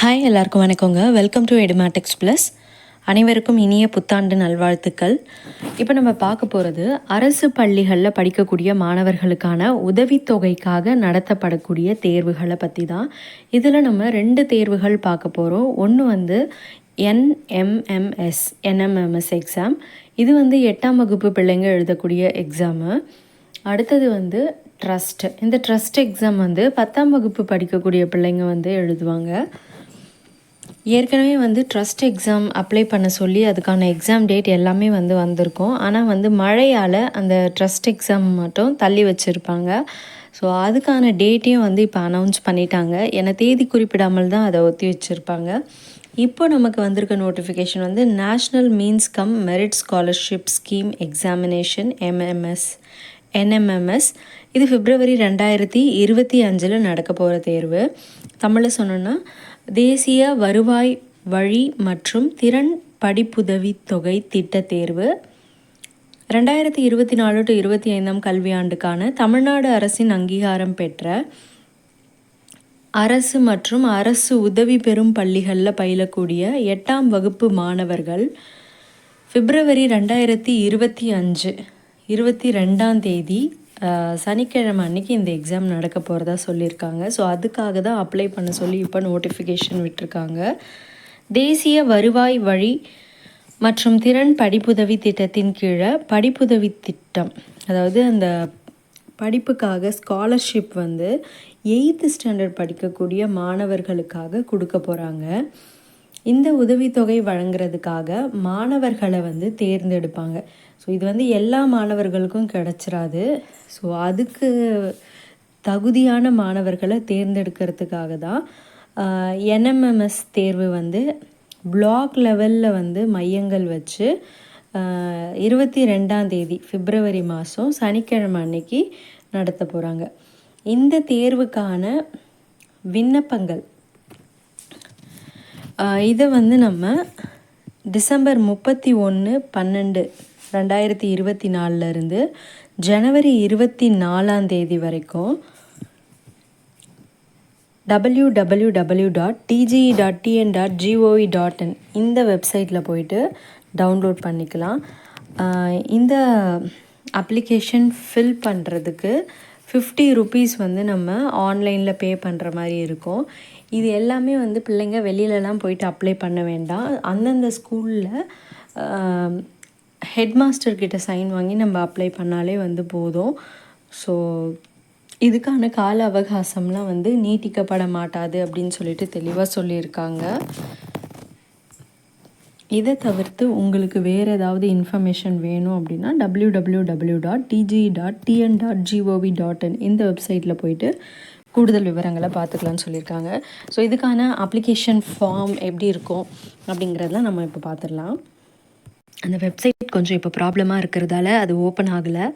Hi எல்லாருக்கும் வணக்கங்க. Welcome to Edumatics plus அனைவருக்கும் இனிய புத்தாண்டு நல்வாழ்த்துக்கள். இப்போ நம்ம பார்க்க போகிறது அரசு பள்ளிகளில் படிக்கக்கூடிய மாணவர்களுக்கான உதவித்தொகைக்காக நடத்தப்படக்கூடிய தேர்வுகளை பற்றி தான் இதில் நம்ம ரெண்டு தேர்வுகள் பார்க்க போகிறோம் ஒன்று வந்து என்எம்எம்எஸ் என்எம்எம்எஸ் எக்ஸாம் இது வந்து எட்டாம் வகுப்பு பிள்ளைங்க எழுதக்கூடிய எக்ஸாமு அடுத்தது வந்து ட்ரஸ்ட் இந்த ட்ரஸ்ட் எக்ஸாம் வந்து பத்தாம் வகுப்பு படிக்கக்கூடிய பிள்ளைங்க வந்து எழுதுவாங்க. ஏற்கனவே வந்து ட்ரஸ்ட் எக்ஸாம் அப்ளை பண்ண சொல்லி அதுக்கான எக்ஸாம் டேட் எல்லாமே வந்து வந்திருக்கும். ஆனால் வந்து மழையால் அந்த ட்ரஸ்ட் எக்ஸாம் மட்டும் தள்ளி வச்சுருப்பாங்க. ஸோ அதுக்கான டேட்டையும் வந்து இப்போ அனௌன்ஸ் பண்ணிட்டாங்க. ஏன்னா தேதி குறிப்பிடாமல் தான் அதை ஒத்தி வச்சுருப்பாங்க. இப்போ நமக்கு வந்திருக்க நோட்டிஃபிகேஷன் வந்து national means cum merit scholarship scheme examination MMS NMMS இது பிப்ரவரி ரெண்டாயிரத்தி இருபத்தி அஞ்சில் நடக்க போகிற தேர்வு. தமிழில் சொன்னோன்னா தேசிய வருவாய் வழி மற்றும் திறன் படிப்புதவி தொகை திட்ட தேர்வு. ரெண்டாயிரத்தி இருபத்தி நாலு டு இருபத்தி ஐந்தாம் கல்வியாண்டுக்கான தமிழ்நாடு அரசின் அங்கீகாரம் பெற்ற அரசு மற்றும் அரசு உதவி பெறும் பள்ளிகளில் பயிலக்கூடிய எட்டாம் வகுப்பு மாணவர்கள் பிப்ரவரி ரெண்டாயிரத்தி இருபத்தி அஞ்சு இருபத்தி ரெண்டாம் தேதி சனிக்கிழமை அன்னைக்கு இந்த எக்ஸாம் நடக்க போகிறதா சொல்லியிருக்காங்க. ஸோ அதுக்காக தான் அப்ளை பண்ண சொல்லி இப்போ நோட்டிஃபிகேஷன் விட்டுருக்காங்க. தேசிய வருவாய் வழி மற்றும் திறன் படிப்புதவி திட்டத்தின் கீழே படிப்புதவி திட்டம். அதாவது அந்த படிப்புக்காக ஸ்காலர்ஷிப் வந்து எயித்து ஸ்டாண்டர்ட் படிக்கக்கூடிய மாணவர்களுக்காக கொடுக்க போகிறாங்க இந்த உதவித்தொகை வழங்குறதுக்காக மாணவர்களை வந்து தேர்ந்தெடுப்பாங்க. ஸோ இது வந்து எல்லா மாணவர்களுக்கும் கிடச்சிராது. ஸோ அதுக்கு தகுதியான மாணவர்களை தேர்ந்தெடுக்கிறதுக்காக தான் என்எம்எம்எஸ் தேர்வு வந்து பிளாக் லெவலில் வந்து மையங்கள் வச்சு இருபத்தி ரெண்டாம் தேதி பிப்ரவரி மாதம் சனிக்கிழமை அன்னைக்கு நடத்த போகிறாங்க இந்த தேர்வுக்கான விண்ணப்பங்கள் இதை வந்து நம்ம டிசம்பர் முப்பத்தி ஒன்று பன்னெண்டு ரெண்டாயிரத்தி இருபத்தி நாலுலேருந்து ஜனவரி இருபத்தி நாலாம் தேதி வரைக்கும் W W W dot DGE dot TN dot GOE dot in இந்த வெப்சைட்டில் போயிட்டு டவுன்லோட் பண்ணிக்கலாம். இந்த அப்ளிகேஷன் ஃபில் பண்ணுறதுக்கு ஃபிஃப்டி ருபீஸ் வந்து நம்ம ஆன்லைனில் பே பண்ணுற மாதிரி இருக்கும். இது எல்லாமே வந்து பிள்ளைங்க வெளியிலலாம் போயிட்டு அப்ளை பண்ண வேண்டாம். அந்தந்த ஸ்கூலில் ஹெட் மாஸ்டர்கிட்ட சைன் வாங்கி நம்ம அப்ளை பண்ணாலே வந்து போதும். ஸோ இதுக்கான கால அவகாசம்லாம் வந்து நீட்டிக்கப்பட மாட்டாது அப்படின்னு சொல்லிட்டு தெளிவாக சொல்லியிருக்காங்க. இதை தவிர்த்து உங்களுக்கு வேறு ஏதாவது இன்ஃபர்மேஷன் வேணும் அப்படின்னா W W W dot DG dot TN dot GOV dot in இந்த வெப்சைட்டில் போயிட்டு கூடுதல் விவரங்களை பார்த்துக்கலான்னு சொல்லியிருக்காங்க. ஸோ இதுக்கான அப்ளிகேஷன் ஃபார்ம் எப்படி இருக்கும் அப்படிங்கிறதெல்லாம் நம்ம இப்போ பார்த்துடலாம். அந்த வெப்சைட் கொஞ்சம் இப்போ ப்ராப்ளமாக இருக்கிறதால அது ஓப்பன் ஆகலை.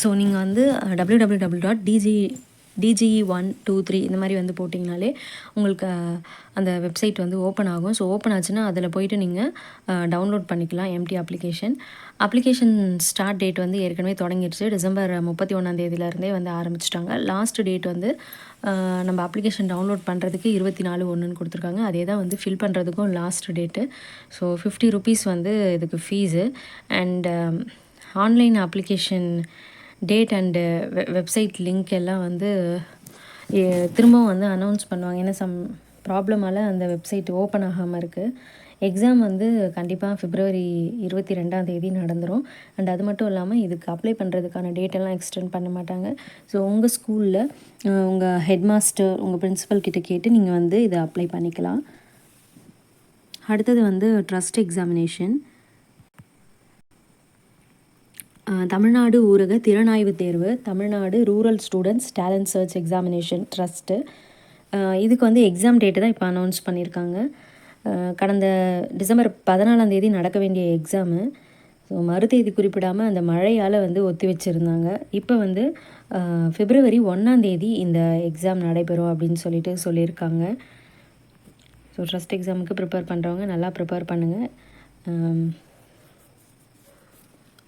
ஸோ நீங்கள் வந்து W W W dot DG DGE one two three இந்த மாதிரி வந்து போட்டிங்கனாலே உங்களுக்கு அந்த வெப்சைட் வந்து ஓப்பன் ஆகும். ஸோ ஓப்பன் ஆச்சுன்னா அதில் போயிட்டு நீங்கள் டவுன்லோட் பண்ணிக்கலாம் empty application application start date வந்து ஏற்கனவே தொடங்கிடுச்சு. டிசம்பர் முப்பத்தி ஒன்றாந்தேதியிலருந்தே வந்து ஆரம்பிச்சிட்டாங்க. லாஸ்ட் டேட் வந்து நம்ம அப்ளிகேஷன் டவுன்லோட் பண்ணுறதுக்கு இருபத்தி நாலு ஒன்றுன்னு கொடுத்துருக்காங்க. அதே தான் வந்து ஃபில் பண்ணுறதுக்கும் last date so fifty rupees வந்து இதுக்கு fees and online application date and website link எல்லாம் வந்து திரும்பவும் வந்து அனௌன்ஸ் பண்ணுவாங்க. ஏன்னா சம் ப்ராப்ளமால் அந்த வெப்சைட் ஓப்பன் ஆகாமல் இருக்குது எக்ஸாம் வந்து கண்டிப்பாக ஃபிப்ரவரி இருபத்தி ரெண்டாம் தேதி நடந்துடும் அண்ட் அது மட்டும் இல்லாமல் இதுக்கு அப்ளை பண்ணுறதுக்கான டேட்டெல்லாம் எக்ஸ்டெண்ட் பண்ண மாட்டாங்க. ஸோ உங்கள் ஸ்கூலில் உங்கள் ஹெட் மாஸ்டர் உங்கள் பிரின்ஸிபல் கிட்டே கேட்டு நீங்கள் வந்து இதை அப்ளை பண்ணிக்கலாம். அடுத்தது வந்து ட்ரஸ்ட் எக்ஸாமினேஷன் தமிழ்நாடு ஊரக திறனாய்வு தேர்வு Tamil Nadu rural students talent search examination trust இதுக்கு வந்து எக்ஸாம் டேட்டு தான் இப்போ அனௌன்ஸ் பண்ணியிருக்காங்க. கடந்த டிசம்பர் பதினாலாம் தேதி நடக்க வேண்டிய எக்ஸாமு. ஸோ மறுதேதி குறிப்பிடாமல் அந்த மழையால் வந்து ஒத்தி வச்சுருந்தாங்க. இப்போ வந்து பிப்ரவரி ஒன்றாந்தேதி இந்த எக்ஸாம் நடைபெறும் அப்படின்னு சொல்லிட்டு சொல்லியிருக்காங்க. ஸோ ட்ரஸ்ட் எக்ஸாமுக்கு ப்ரிப்பேர் பண்ணுறவங்க நல்லா ப்ரிப்பேர் பண்ணுங்கள்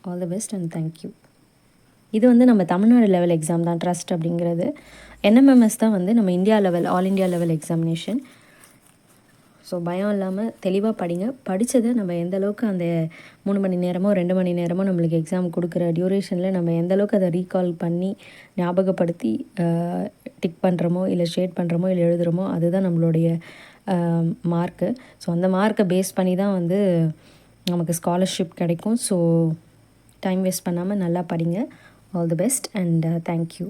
all the best and thank you இது வந்து நம்ம தமிழ்நாடு லெவல் எக்ஸாம் தான் ட்ரஸ்ட் அப்படிங்கிறது. என்எம்எம்எஸ் தான் வந்து நம்ம India level all India level examination so பயம் இல்லாமல் தெளிவாக படிங்க. படித்ததை நம்ம எந்த அளவுக்கு அந்த மூணு மணி நேரமோ ரெண்டு மணி நேரமோ நம்மளுக்கு எக்ஸாம் கொடுக்குற டியூரேஷனில் நம்ம எந்த அளவுக்கு அதை ரீகால் பண்ணி ஞாபகப்படுத்தி டிக் பண்ணுறோமோ இல்லை ஷேட் பண்ணுறோமோ இல்லை எழுதுகிறோமோ அதுதான் நம்மளுடைய மார்க்கு ஸோ அந்த மார்க்கை பேஸ் பண்ணி தான் வந்து நமக்கு ஸ்காலர்ஷிப் கிடைக்கும். ஸோ டைம் வேஸ்ட் பண்ணாமல் நல்லா படிங்க. All the best and thank you